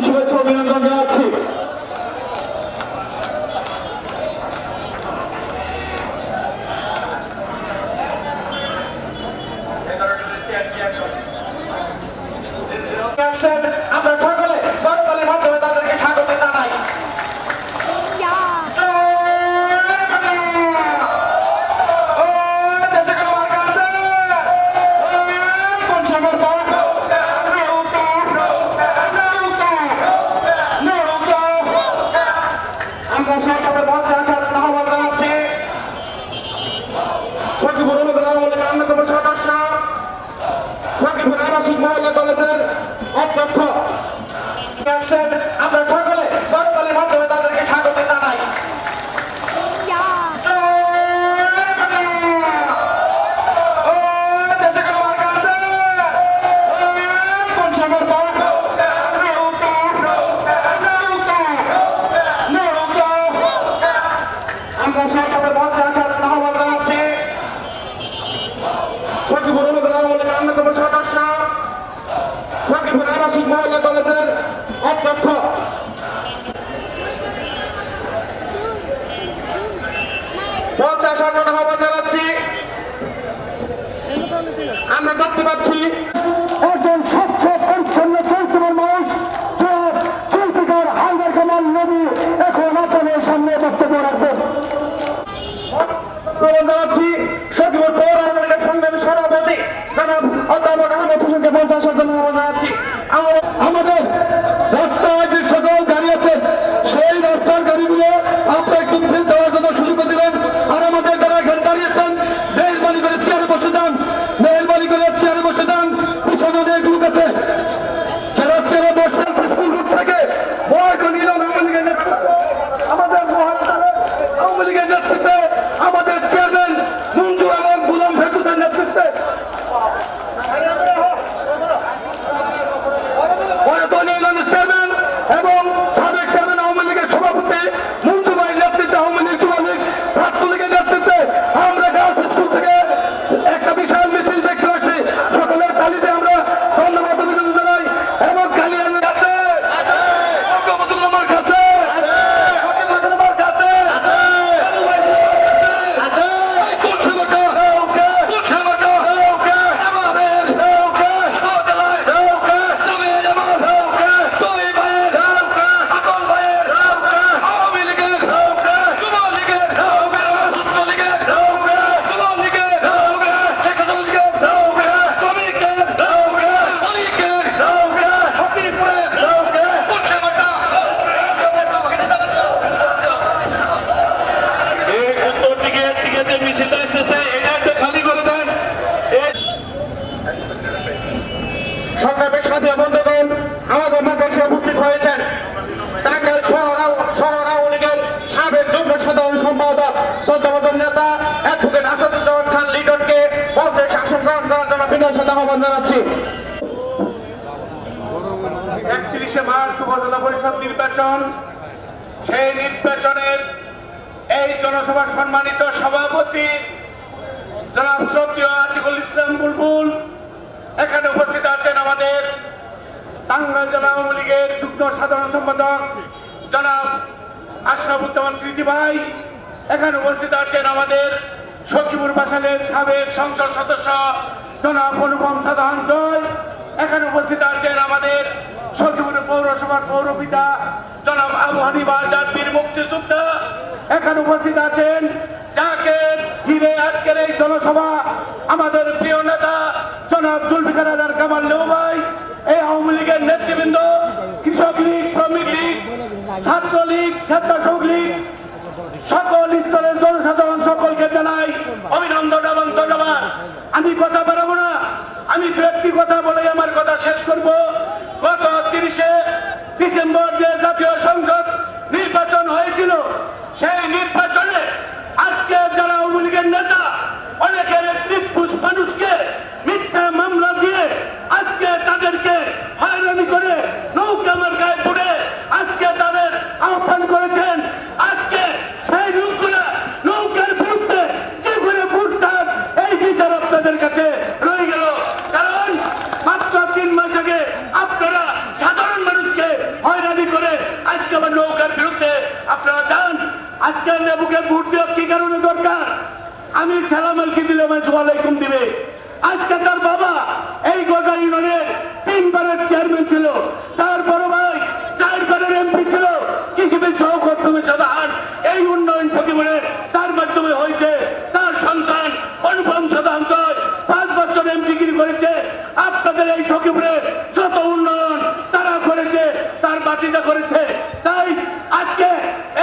김치가 좀 আহ্বান জানাচ্ছি আহ্বান জানাচ্ছি। একত্রিশে মার্চ উপজেলা পরিষদ নির্বাচন, সেই নির্বাচনের এই জনসভা সম্মানিত সভাপতি জনাব শ্রদ্ধীয় আজিকুল ইসলাম বুলবুল, এখানে উপস্থিত আছেন আমাদের টাঙ্গাইল জেলা আওয়ামী লীগের যুগ্ম সাধারণ সম্পাদক জনাব আশরাফুজ্জামান স্মৃতি ভাই, এখানে উপস্থিত আছেন আমাদের সখীপুর বাসালের সাবেক সংসদ সদস্য জনাব অনুপম সাধারণ এখানে উপস্থিত আছেন আমাদের সচিবুর পৌরসভার পৌরপিতা জনাব আবু হানিবা জাতির এখানে উপস্থিত আছেন যাকে ঘিরে আজকের এই জনসভা আমাদের প্রিয় নেতা জনাব জুলফিকার আজার কামাল ভাই এই আওয়ামী লীগের নেতৃবৃন্দ, কৃষক লীগ, শ্রমিক লীগ, ছাত্রলীগ, স্বেচ্ছাসেবক লীগ সকল স্তরের জনসাধারণ সকলকে জানাই অভিনন্দন এবং ধন্যবাদ। আমি কথা বাড়াবো না। আমি ব্যক্তি কথা বলে আমার কথা শেষ করব। গত তিরিশে ডিসেম্বর যে জাতীয় সংসদ নির্বাচন হয়েছিল, সেই নির্বাচনে আজকে যারা আওয়ামী লীগের নেতা, অনেকের নির্দোষ মানুষকে মিথ্যা মামলা দিয়ে আজকে তাদেরকে হয়রানি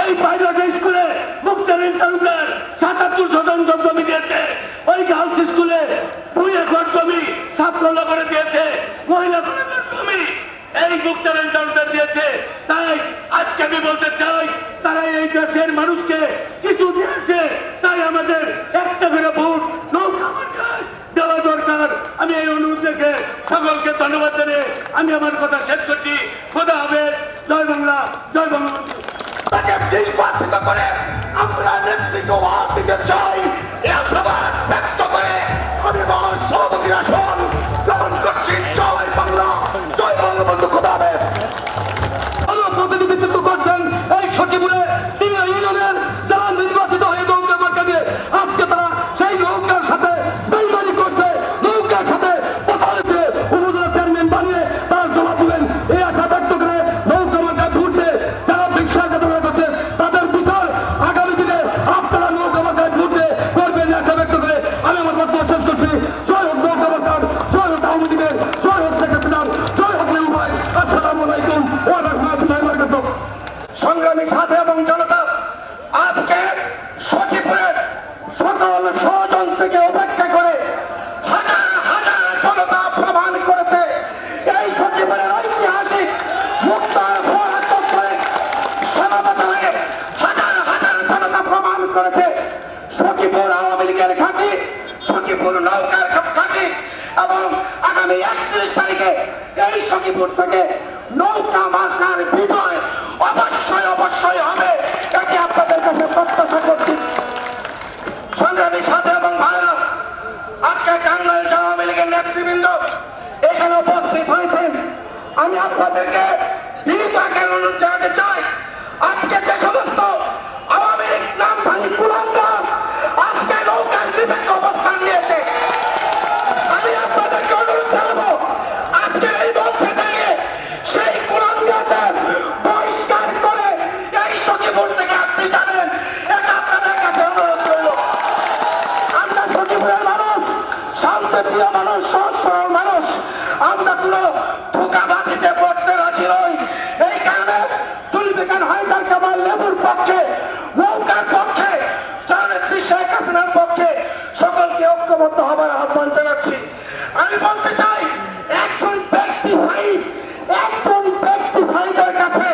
এই পাইলট স্কুলে মুক্তারিন তালুকদার সাতাত্তর শতাংশ জমি দিয়েছে। ওই গার্লস স্কুলে দুই একর জমি ছাত্রলা করে দিয়েছে। মহিলা জমি এই মুক্তারিন তালুকদার দিয়েছে। তাই আজকে আমি বলতে চাই, তারা এই দেশের মানুষকে কিছু দিয়েছে। তাই আমাদের একটা করে ভোট দেওয়া দরকার। আমি এই অনুরোধ রেখে সকলকে ধন্যবাদ জানিয়ে আমি আমার কথা শেষ করছি। খোদা হবে জয় বাংলা, জয় বঙ্গবন্ধু তাকে নির্বাচিত করে আমরা নেতৃত্ব দিতে চাই। সখীপুর আওয়ামী লীগের ঘাঁটি সখীপুর নৌকার ঘাঁটি, এবং আগামী একত্রিশ তারিখে এই সখীপুর থেকে নৌকা মার্কার বিজয় অবশ্যই অবশ্যই হবে। এটি আপনাদের কাছে প্রত্যাশা করছি। সংগ্রামী সাথে এবং ভাইরা, আজকে বাংলাদেশ আওয়ামী লীগের নেতৃবৃন্দ এখানে উপস্থিত হয়েছেন। আমি আপনাদেরকে আকারে অনুরোধ জানাতে চাই। সহজ সরল মানুষ। লেবুর পক্ষে পক্ষে পক্ষে সকলকে হবার আমি বলতে চাই একজন ব্যক্তি সাহিদ একজন ব্যক্তি সাহিদের কাছে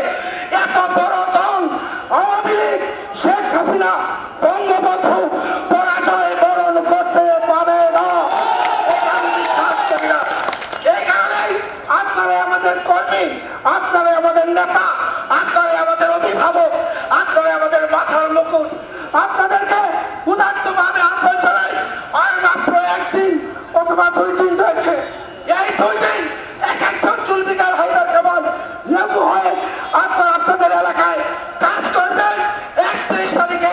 এত বড় দল আওয়ামী লীগ শেখ হাসিনা বঙ্গবন্ধু পরাজয় বরণ করতে পারে না এটা আমি বিশ্বাস করি না। এই কারণেই আপনারাই আমাদের কর্মী আপনারাই আমাদের নেতা, আপনারাই আমাদের অভিভাবক, আপনারাই আমাদের মাথার মুকুট। আপনাদেরকে উদাত্ত ভাবে আহ্বান জানাই, আর মাত্র একদিন, অথবা দুই দিন রয়েছে। এই দুই দিন এক একজন চুলবিকার হাইদার কেবল লেবু হয়ে আপনারা আপনাদের এলাকায় কাজ করবেন একত্রিশ তারিখে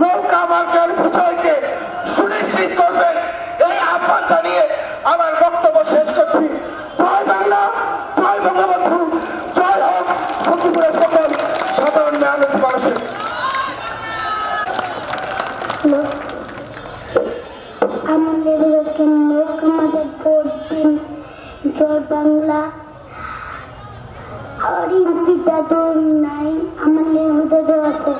নৌকা মার্কের বিজয়কে সুনিশ্চিত করবেন এই আহ্বান জানিয়ে আমার বক্তব্য শেষ করছি জয় বাংলা জয় বঙ্গবন্ধু জয় হোক সচিবের সকল সাধারণ মেহনত মানুষের আমাদের এখানে আমাদের ভোট দিন জয় বাংলা আর তো নাই আমাদের ভিতরে আছে।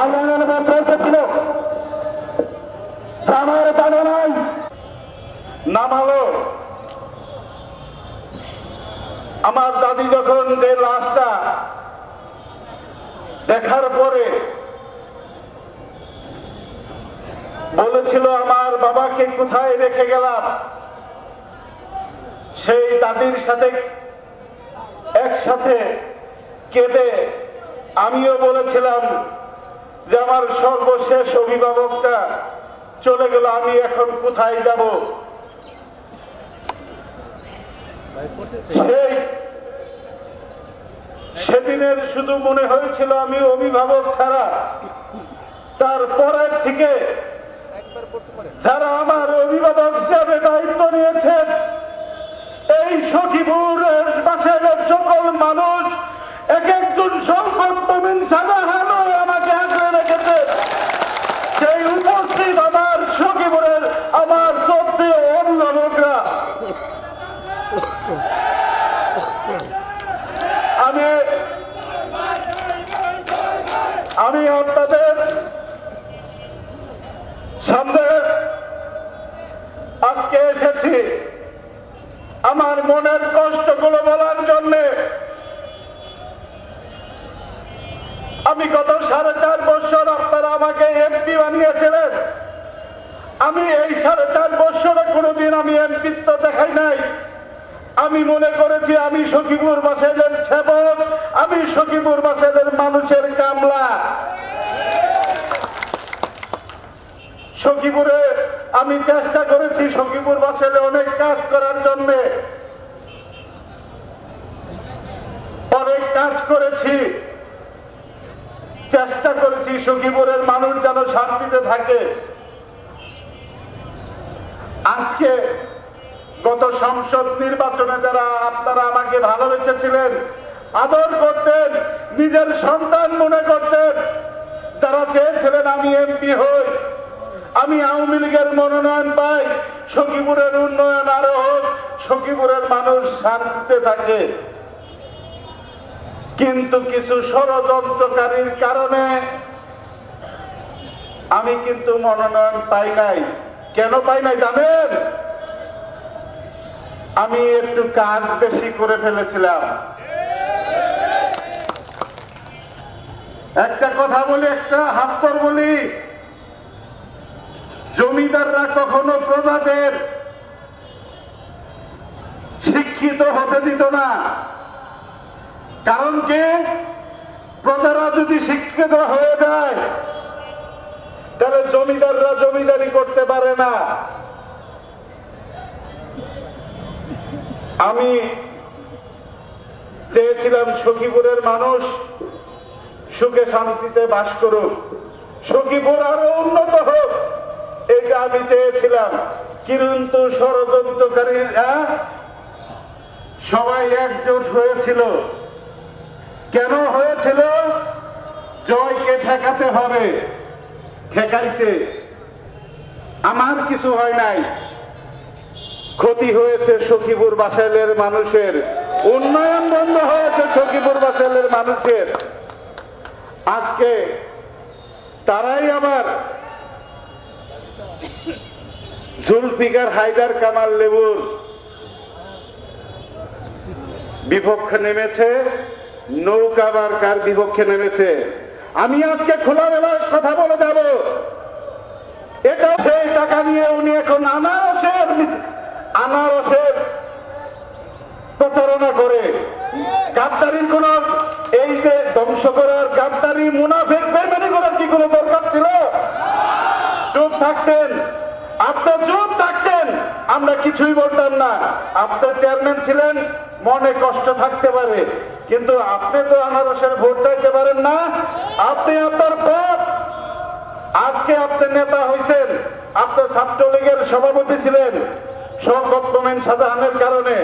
আন্দোলনের মধ্যে ছিল। নামালো। আমার দাদি যখন যে লাশটা দেখার পরে বলেছিল, আমার বাবাকে কোথায় রেখে গেলাম? সেই দাদির সাথে একসাথে কেঁদে আমিও বলেছিলাম যে, আমার সর্বশেষ অভিভাবকটা চলে গেল, আমি এখন কোথায় যাব? সেই সেদিনের শুধু মনে হয়েছিল, আমি অভিভাবক ছাড়া। তারপরের থেকে যারা আমার অভিভাবক হিসাবে দায়িত্ব নিয়েছেন, এই সখীপুরের পাশের সকল মানুষ এক একজন প্রবীণ সাধারণ আমাকে রেখেছে। সেই উপস্থিত আমার সখীপুরের আমার অভিভাবকরা। আমি আমি আপনাদের সামনে এসেছি। আমার মনের কষ্টগুলো বলার জন্যে আমি গত সাড়ে চার বছর আপনারা আমাকে এমপি বানিয়েছিলেন। আমি এই সাড়ে চার বছরে কোনোদিন আমি এমপিত্ব দেখাই নাই। আমি মনে করেছি আমি সখীপুর বাসেদের সেবক, আমি সখীপুর বাসেদের মানুষের কামলা। সখীপুরে আমি চেষ্টা করেছি সখীপুর বাসেলে অনেক কাজ করার জন্য। অনেক কাজ করেছি। চেষ্টা করেছি সখীপুরের মানুষ যেন শান্তিতে থাকে। আজকে গত সংসদ নির্বাচনে যারা আপনারা আমাকে ভালোবেসেছিলেন, আদর করতেন, নিজের সন্তান মনে করতেন, যারা চেয়েছিলেন আমি এমপি হই আমি আওয়ামী লীগের মনোনয়ন পাই, সখীপুরের উন্নয়ন আরও হোক, সখীপুরের মানুষ শান্তিতে থাকে। কিন্তু কিছু ষড়যন্ত্রকারীর কারণে আমি কিন্তু মনোনয়ন পাই নাই। কেন পাই নাই জানেন? আমি একটু কাজ বেশি করে ফেলেছিলাম। একটা কথা বলি, একটা হাস্যর বলি। জমিদাররা কখনো প্রজাদের শিক্ষিত হতে দিত না। কারণ কি? প্রজারা যদি শিক্ষিত হয়ে যায়, তাহলে জমিদাররা জমিদারি করতে পারে না। আমি চেয়েছিলাম সখীপুরের মানুষ সুখে শান্তিতে বাস করুক। সখীপুর আরও উন্নত হোক। এটা আমি চেয়েছিলাম। কিন্তু ষড়যন্ত্রকারীরা সবাই একজোট হয়েছিল। কেন হয়েছিল? জয়কে ঠেকাতে হবে। ঠেকাইতে। আমার কিছু হয় নাই। ক্ষতি হয়েছে সখীপুর বাসাইলের মানুষের। উন্নয়ন বন্ধ হয়েছে সখীপুর বাসাইলের মানুষের। আজকে তারাই আবার জুলফিকার হায়দার কামাল লেবুর বিপক্ষে নেমেছে, নৌকা মার্কার বিপক্ষে নেমেছে। আমি আজকে খোলা খোলামেলার কথা বলে যাব। এটা সেই টাকা নিয়ে উনি এখন আনারসের আনারসের প্রচারণা করে। গাদ্দারির কোন এই যে ধ্বংস করার গাদ্দারি মুনাফেক বেমানি করার কি কোনো দরকার ছিল? চুপ থাকতেন। আপনি চুপ থাকতেন। আমরা কিছুই বলতাম না। আপনার চেয়ারম্যান ছিলেন, মনে কষ্ট থাকতে পারে। কিন্তু আপনি তো আনারসের ভোট চাইতে পারেন না। আপনি আপনার পথ। আজকে আপনি নেতা হয়েছেন আপনার ছাত্রলীগের সভাপতি ছিলেন। মোমেন শাহজাহানের কারণে।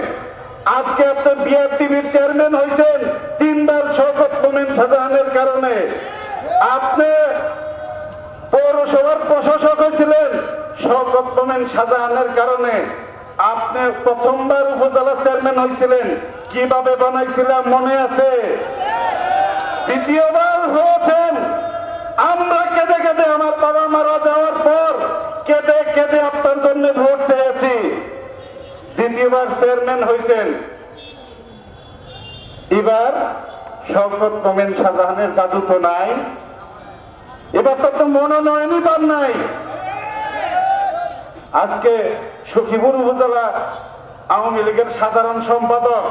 আজকে আপনার বিআরটিভির চেয়ারম্যান হয়েছেন তিনবার মোমেন শাহজাহানের কারণে। আপনি পৌরসভার প্রশাসক হয়েছিলেন মোমেন শাহজাহানের কারণে। আপনি প্রথমবার উপজেলা চেয়ারম্যান হয়েছিলেন। কীভাবে বানাইছিলাম মনে আছে? দ্বিতীয়বার হয়েছেন। আমরা কেঁদে কেঁদে আমার বাবা মারা যাওয়ার পর কেঁদে কেঁদে আপনার জন্য ভোট চেয়েছি। দ্বিতীয়বার চেয়ারম্যান হয়েছেন। এবার শওকত মোমেন শাহজাহানের জাদু তো নাই। এবার তো তো মনোনয়নই পান নাই। আজকে সখীপুর উপজেলা আওয়ামী লীগের সাধারণ সম্পাদক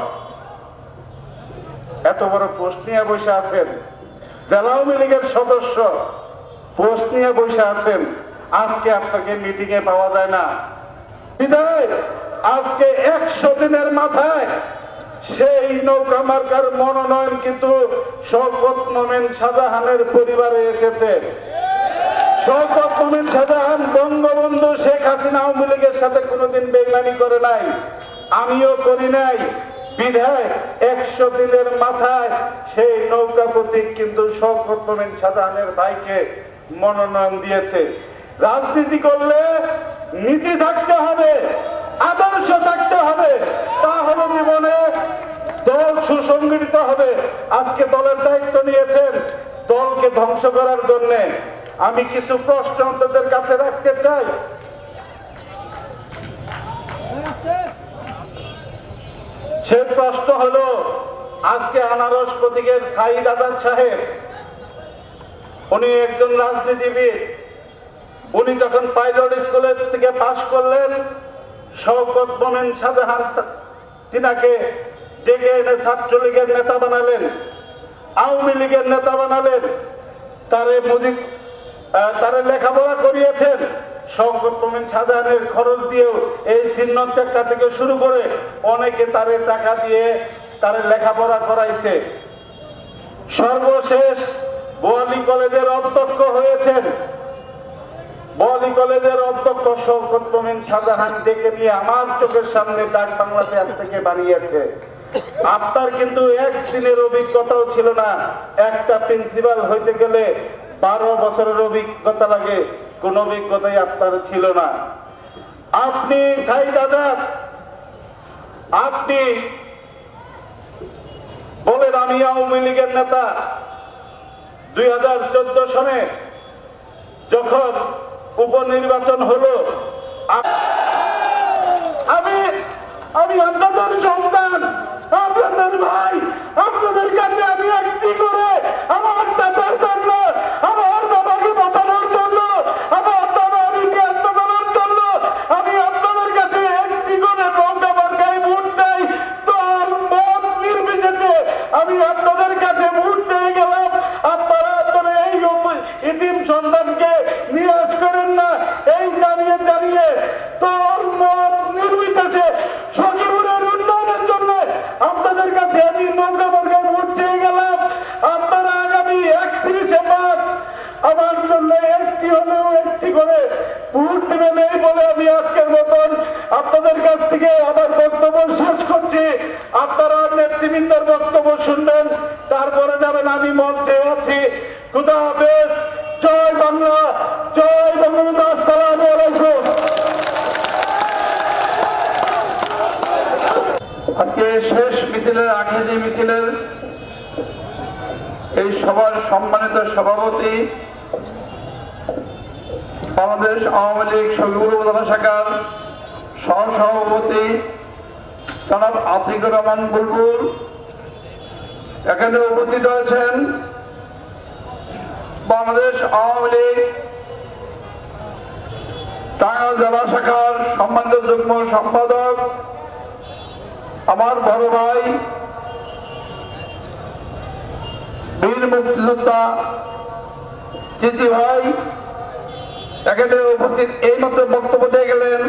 এত বড় পোস্ট নিয়ে বসে আছেন, জেলা আওয়ামী লীগের সদস্য পোস্ট নিয়ে বসে আছেন, আজকে আপনাকে মিটিং এ পাওয়া যায় না। আজকে একশো দিনের মাথায় সেই নৌকা মার্কার মনোনয়ন কিন্তু শওকত মোমেন শাহজাহানের পরিবারে এসেছে। শওকত মোমেন শাহজাহান বঙ্গবন্ধু শেখ হাসিনা আওয়ামী লীগের সাথে কোনোদিন বেইমানি করে নাই। আমিও করি নাই। বিধায় একশো দিনের মাথায় সেই নৌকা প্রতীক কিন্তু শওকত মোমেন শাহজাহানের ভাইকে মনোনয়ন দিয়েছে। রাজনীতি করলে নীতি থাকতে হবে। আদর্শ থাকতে হবে। তা তাহলে জীবনে দল সুসংগঠিত হবে। আজকে দলের দায়িত্ব নিয়েছেন। দলকে ধ্বংস করার জন্য আমি কিছু প্রশ্ন আপনাদের কাছে রাখতে চাই। সে প্রশ্ন হলো, আজকে আনারস প্রতীকের সাইদ আজাদ সাহেব, উনি একজন রাজনীতিবিদ। উনি যখন পাইলট স্কুলের থেকে পাশ করলেন শওকত মোমেন শাহজাহান তিনাকে ডেকে এনে ছাত্রলীগের নেতা বানালেন, আওয়ামী লীগের নেতা বানালেন। তারে মুজিব তারে লেখাপড়া করিয়েছেন। শওকত মোমেন শাহজাহানের খরচ দিয়েও এই চিহ্ন টেক্কা থেকে শুরু করে অনেকে তারে টাকা দিয়ে তারে লেখাপড়া করাইছে। সর্বশেষ বোয়ালি কলেজের অধ্যক্ষ হয়েছেন বলি কলেজের অধ্যক্ষ শওকত মোমেন শাহজাহান ডেকে নিয়ে আমার চোখের সামনে ডাক বাংলাতে আজ থেকে বানিয়েছে আপনার কিন্তু একদিনের অভিজ্ঞতাও ছিল না। একটা প্রিন্সিপাল হইতে গেলে বারো বছরের অভিজ্ঞতা লাগে। কোন অভিজ্ঞতাই আপনার ছিল না। আপনি আজাদ, আপনি বলেন আমি আওয়ামী লীগের নেতা। দুই হাজার চোদ্দ সনে যখন উপনির্বাচন হলো। আমি আমি আপনাদের সন্তান, আপনাদের ভাই, আপনাদের কাছে আমি একটি করে আমার দাদার জন্য আমার বাবাকে বাঁচানোর জন্য আমার বাবাকে আত্ম করার জন্য আমি আপনাদের কাছে একটি করে নৌকা বার্গায় ভোট দেই তার মত নির্বিশেষে আমি আপনাদের কাছে ভোট দিয়ে গেলাম আপনারা আপনারা এই উপ- ইতিম সন্তানকে নিরাশ করেন না এই জানিয়ে জানিয়ে তোর মত নির্বিশেষে সচিবের উন্নয়নের জন্য আপনাদের কাছে আমি নৌকা বর্গায় ভোট চেয়ে গেলাম আপনারা আগামী একত্রিশে মার্চ আমার জন্য একটি হলেও একটি করে ভোট দেবেন এই বলে আমি আজকের মতন আপনাদের কাছ থেকে আমার বক্তব্য শেষ করছি আপনারা নেতৃবৃন্দের বক্তব্য শুনবেন তারপরে যাবেন আমি মঞ্চে আছি খুদা হাফেজ জয় বাংলা জয় বঙ্গবন্ধু আসসালাম আলাইকুম আজকে শেষ মিছিলের আগে এই সভার সম্মানিত সভাপতি, বাংলাদেশ আওয়ামী লীগ সবিপুর উপজেলা শাখার সহ সভাপতি জনাব আতিকুর রহমান বুলবুল এখানে উপস্থিত হয়েছেন বাংলাদেশ আওয়ামী লীগ টাঙ্গাইল জেলা শাখার সম্মানিত যুগ্ম সম্পাদক, আমার বড় ভাই বীর মুক্তিযোদ্ধা চিঠি ভাই এখানে উপস্থিত এই মাত্র বক্তব্য দিয়ে গেলেন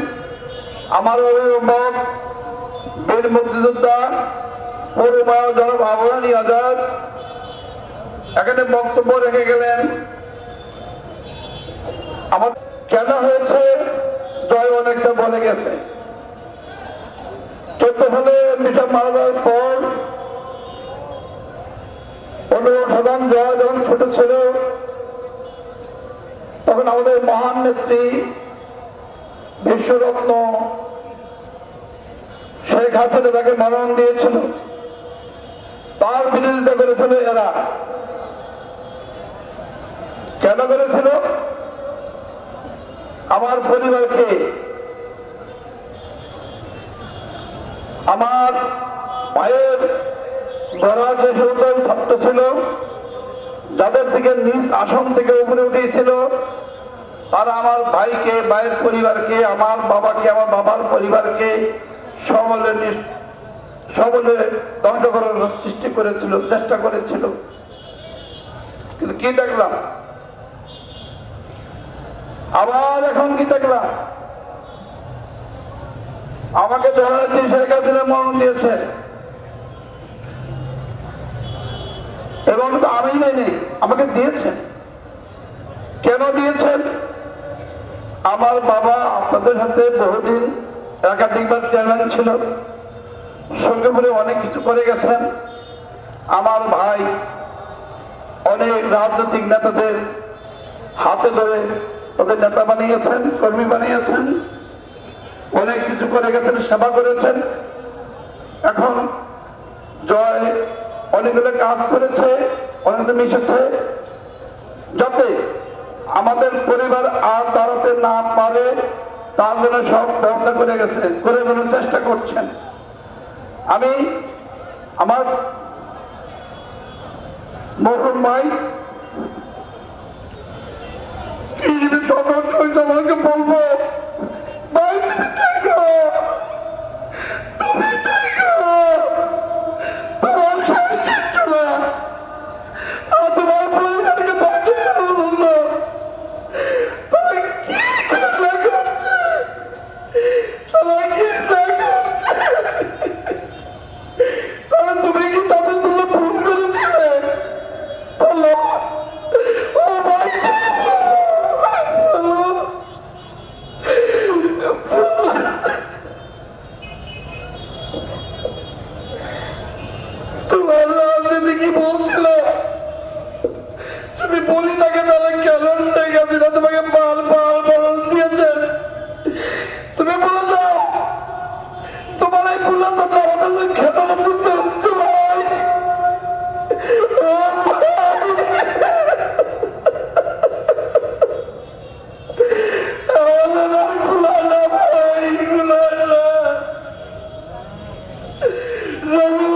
আমার অভিভাবক বীর মুক্তিযোদ্ধা পরিবার জনব আজাদ। এখানে বক্তব্য রেখে গেলেন আমার কেন হয়েছে, জয় অনেকটা বলে গেছে। চোদ্দ সালে মিশন মারা যাওয়ার পর সাধারণ জয় যখন ছোট ছিল, তখন আমাদের মহান নেত্রী বিশ্বরত্ন শেখ হাসিনা তাকে মনোনয়ন দিয়েছিল। তার বিরোধিতা করেছিল এরা। কেন করেছিল? আমার পরিবারকে। আমার মায়ের তারা যে সমুদায় ছাত্র ছিল, যাদের থেকে নিজ আসন থেকে উপরে উঠেছিল, তারা আমার ভাইকে, ভাইয়ের পরিবারকে, আমার বাবাকে, আমার বাবার পরিবারকে সবলে সবলে ধ্বংস করার সৃষ্টি করেছিল, চেষ্টা করেছিল। কিন্তু কি দেখলাম? আবার এখন কি দেখলাম? আমাকে ধরা হয়েছে শেখ হাসিনা মরণ দিয়েছে। এবং তো আমি নেই আমাকে দিয়েছেন। কেন দিয়েছেন? আমার বাবা আপনাদের সাথে বহুদিন একাধিকবার চেয়ারম্যান ছিল। সঙ্গে করে অনেক কিছু করে গেছেন। আমার ভাই অনেক রাজনৈতিক নেতাদের হাতে ধরে তাদের নেতা বানিয়েছেন, কর্মী বানিয়েছেন। অনেক কিছু করে গেছেন, সেবা করেছেন। এখন জয় অনেকগুলো কাজ করেছে অনেকটা মিশেছে যাতে আমাদের পরিবার আর তাড়াতে না পারে, তার জন্য সব ব্যবস্থা করে গেছে, করে দেওয়ার চেষ্টা করছেন। আমি আমার মরুম ভাই তখন তোমাকে বলব No!